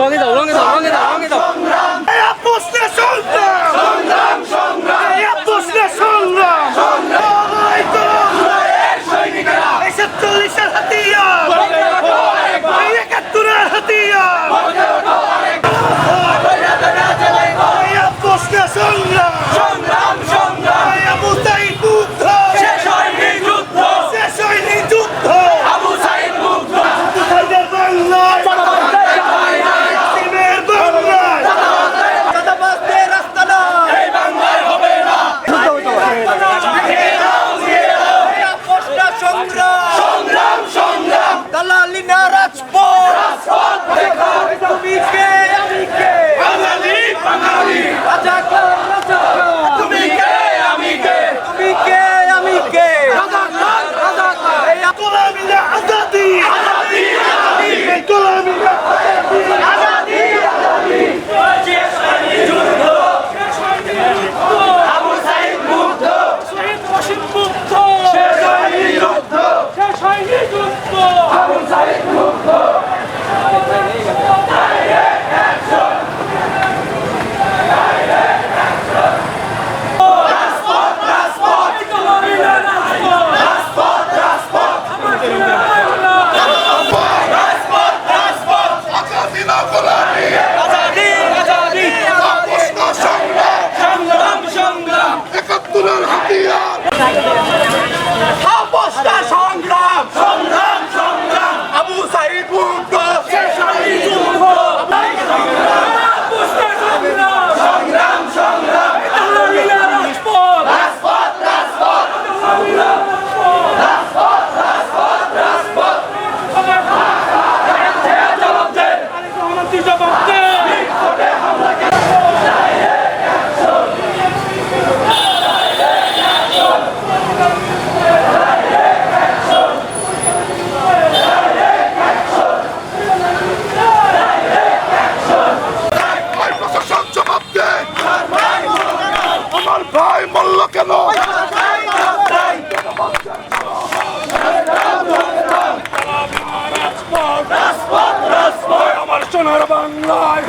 우렁이다 우렁이다 우렁이다 우렁이다. 감사합니다. হলো কেন আমার সোনার বাংলায়।